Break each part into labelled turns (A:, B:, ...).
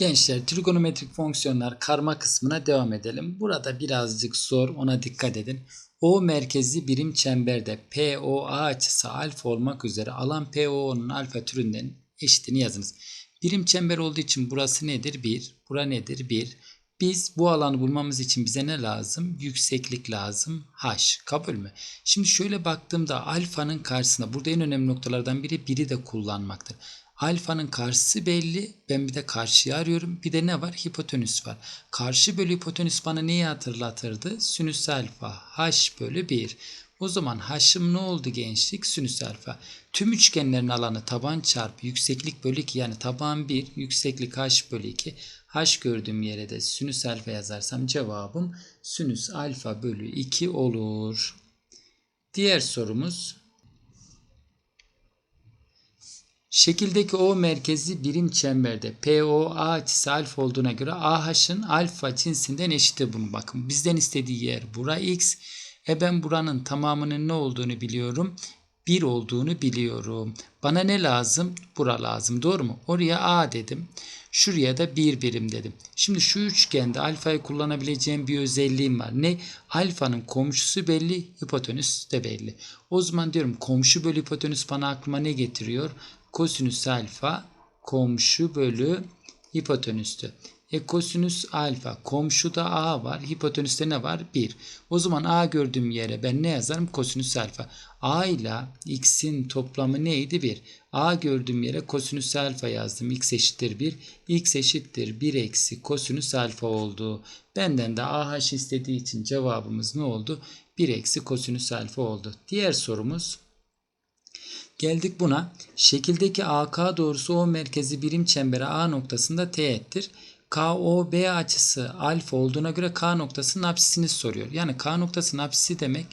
A: Gençler trigonometrik fonksiyonlar karma kısmına devam edelim. Burada birazcık zor ona dikkat edin. O merkezli birim çemberde POA açısı alfa olmak üzere alan PO'nun alfa türünden eşitini yazınız. Birim çember olduğu için burası nedir? 1. Bura nedir? 1. Biz bu alanı bulmamız için bize ne lazım? Yükseklik lazım. H. Kabul mü? Şimdi şöyle baktığımda alfanın karşısında burada en önemli noktalardan biri biri de kullanmaktır. Alfanın karşısı belli. Ben bir de karşıyı arıyorum. Bir de ne var? Hipotenüs var. Karşı bölü hipotenüs bana neyi hatırlatırdı? Sinüs alfa. H bölü 1. O zaman h'ım ne oldu gençlik? Sinüs alfa. Tüm üçgenlerin alanı taban çarpı yükseklik bölü 2 yani taban 1 yükseklik h bölü 2. h gördüğüm yere de sinüs alfa yazarsam cevabım sinüs alfa bölü 2 olur. Diğer sorumuz Şekildeki O merkezli birim çemberde POA açısı alfa olduğuna göre AH'ın alfa cinsinden eşittir bunu. Bakın bizden istediği yer bura x. E ben buranın tamamının ne olduğunu biliyorum. 1 olduğunu biliyorum. Bana ne lazım? Bura lazım. Doğru mu? Oraya A dedim. Şuraya da 1 birim dedim. Şimdi şu üçgende alfayı kullanabileceğim bir özelliğim var. Ne? Alfanın komşusu belli, hipotenüs de belli. O zaman diyorum komşu bölü hipotenüs bana aklıma ne getiriyor? Kosinüs alfa komşu bölü hipotenüstü. E kosinüs alfa komşuda a var. Hipotenüste ne var? 1. O zaman a gördüğüm yere ben ne yazarım? Kosinüs alfa. a ile x'in toplamı neydi? 1. a gördüğüm yere kosinüs alfa yazdım. x eşittir 1. x eşittir 1 eksi kosinüs alfa oldu. Benden de ah istediği için cevabımız ne oldu? 1 eksi kosinüs alfa oldu. Diğer sorumuz Geldik buna. Şekildeki AK doğrusu O merkezi birim çembere A noktasında teğettir. KOB açısı alfa olduğuna göre K noktasının apsisini soruyor. Yani K noktasının apsisi demek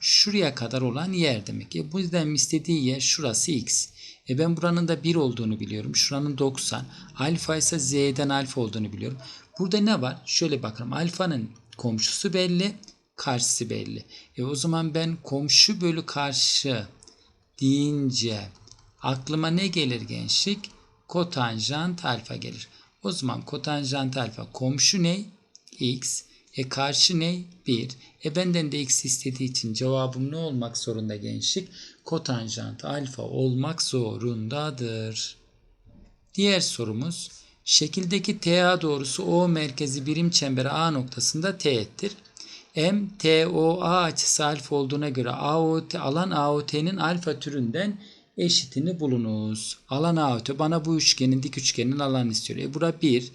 A: şuraya kadar olan yer demek. E bu yüzden istediği yer şurası X. E ben buranın da 1 olduğunu biliyorum. Şuranın 90. Alfa ise Z'den alfa olduğunu biliyorum. Burada ne var? Şöyle bakalım. Alfanın komşusu belli. Karşısı belli. E o zaman ben komşu bölü karşı deyince aklıma ne gelir gençlik? Kotanjant alfa gelir. O zaman kotanjant alfa komşu ne? X. E karşı ne? 1. E benden de x istediği için cevabım ne olmak zorunda gençlik? Kotanjant alfa olmak zorundadır. Diğer sorumuz şekildeki TA doğrusu O merkezi birim çemberi A noktasında teğettir. M TOA açısı alfa olduğuna göre AOT alan AOT'nin alfa türünden eşitini bulunuz. Alan AOT bana bu üçgenin dik üçgenin alanı istiyor. E bura 1.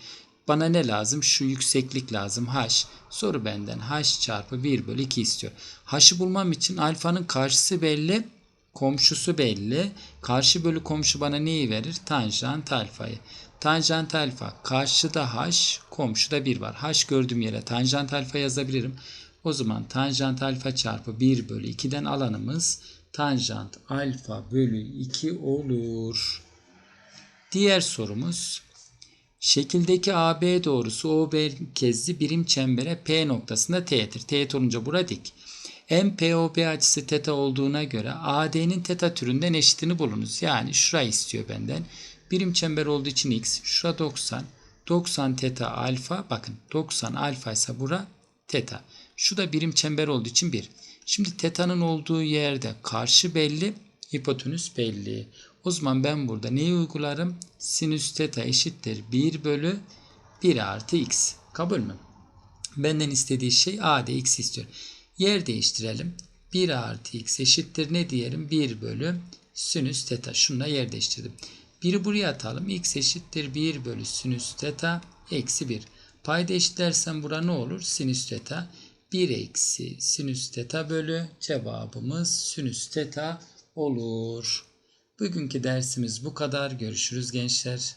A: Bana ne lazım? Şu yükseklik lazım. H. Soru benden H çarpı 1 bölü 2 istiyor. H'ı bulmam için alfanın karşısı belli. Komşusu belli. Karşı bölü komşu bana neyi verir? Tanjant alfayı. Tanjant alfa karşıda h, komşuda 1 var. h gördüğüm yere tanjant alfa yazabilirim. O zaman tanjant alfa çarpı 1 bölü 2'den alanımız tanjant alfa bölü 2 olur. Diğer sorumuz şekildeki AB doğrusu O merkezli birim çembere P noktasında teğettir. Teğet olunca bura dik. MPOB açısı teta olduğuna göre AD'nin teta türünden eşitini bulunuz. Yani şurayı istiyor benden. Birim çember olduğu için x. Şura 90. 90 teta alfa. Bakın 90 alfa ise bura teta. Şu da birim çember olduğu için 1. Şimdi teta'nın olduğu yerde karşı belli, hipotenüs belli. O zaman ben burada neyi uygularım? Sinüs teta eşittir 1 bölü 1 artı x. Kabul mü? Benden istediği şey a de x istiyor. Yer değiştirelim. 1 artı x eşittir ne diyelim? 1 bölü sinüs teta. Şununla yer değiştirdim. 1'i buraya atalım. x eşittir 1 bölü sinüs teta eksi 1. Payda eşitlersem bura ne olur? Sinüs teta. 1 eksi sinüs teta bölü cevabımız sinüs teta olur. Bugünkü dersimiz bu kadar. Görüşürüz gençler.